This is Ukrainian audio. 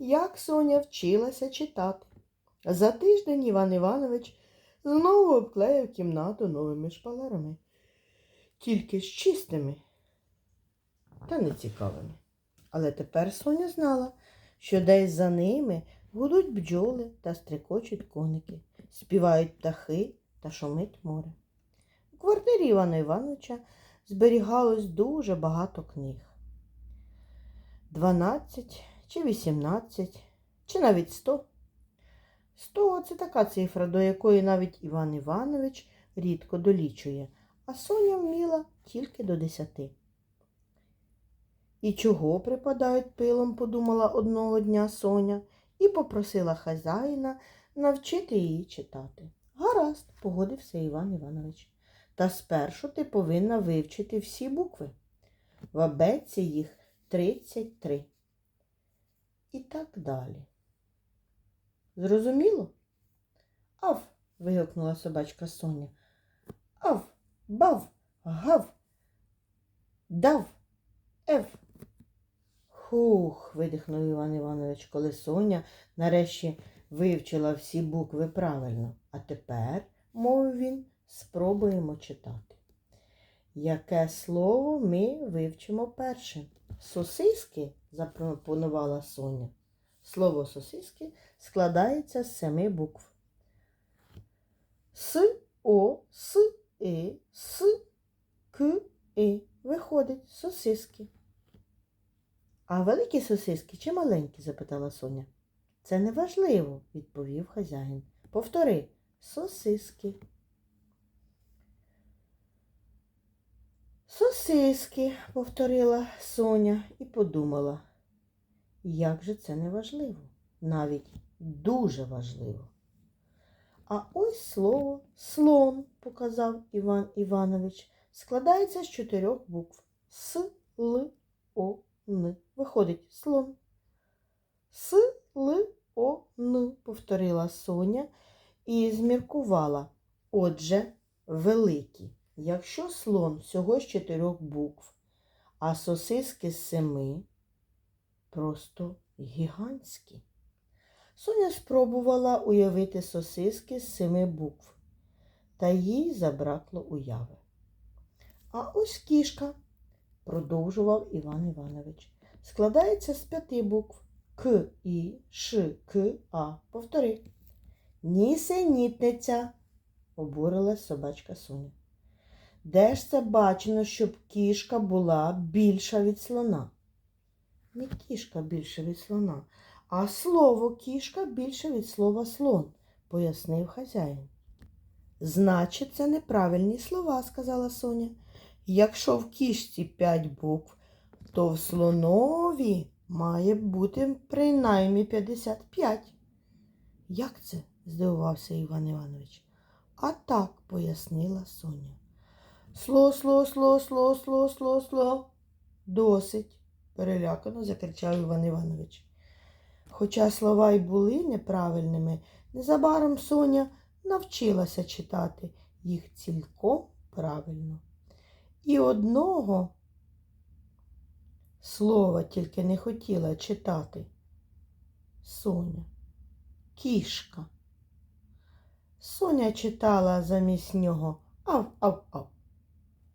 як Соня вчилася читати. За тиждень Іван Іванович знову обклеїв кімнату новими шпалерами, тільки з чистими та нецікавими. Але тепер Соня знала, що десь за ними гудуть бджоли та стрикочуть коники, співають птахи та шумить море. У квартирі Івана Івановича зберігалось дуже багато книг. 12 чи 18, чи навіть 100. 100 – це така цифра, до якої навіть Іван Іванович рідко долічує, а Соня вміла тільки до 10. І чого припадають пилом, подумала одного дня Соня і попросила хазяїна навчити її читати. Гаразд, погодився Іван Іванович. Та спершу ти повинна вивчити всі букви. В абетці їх 33. І так далі. Зрозуміло? Ав. вигукнула собачка Соня. Ав, бав, гав, дав, ев. Хух, видихнув Іван Іванович, коли Соня нарешті вивчила всі букви правильно. А тепер, мовив він, спробуємо читати. Яке слово ми вивчимо першим? Сосиски, запропонувала Соня. Слово сосиски складається з семи букв. С, О, С, Е, С, К, Е. Виходить сосиски. А великі сосиски чи маленькі? запитала Соня. Це не важливо, відповів хазяїн. Повтори сосиски. Сосиски, повторила Соня і подумала, як же це не важливо, навіть дуже важливо. А ось слово слон, показав Іван Іванович, складається з чотирьох букв С, Л, О, Н. Виходить слон. С, Л, О, Н, повторила Соня і зміркувала. Отже, великі. Якщо слон всього з чотирьох букв, а сосиски з семи, просто гігантські. Соня спробувала уявити сосиски з семи букв, та їй забракло уяви. А ось кішка, продовжував Іван Іванович, складається з п'яти букв К, І, Ш, К, А. Повтори. Нісенітниця, обурилась собачка Соня. Де ж це бачено, щоб кішка була більша від слона? Не кішка більше від слона, а слово кішка більше від слова слон, пояснив хазяїн. Значить, це неправильні слова, сказала Соня. Якщо в кішці п'ять букв, то в слонові має бути принаймні 55. Як це? здивувався Іван Іванович. А так, пояснила Соня. Сло, сло, сло, сло, сло, сло, сло. Досить, перелякано закричав Іван Іванович. Хоча слова й були неправильними, незабаром Соня навчилася читати їх цілком правильно. І одного слова тільки не хотіла читати. Соня, кішка. Соня читала замість нього ав, ав, ав.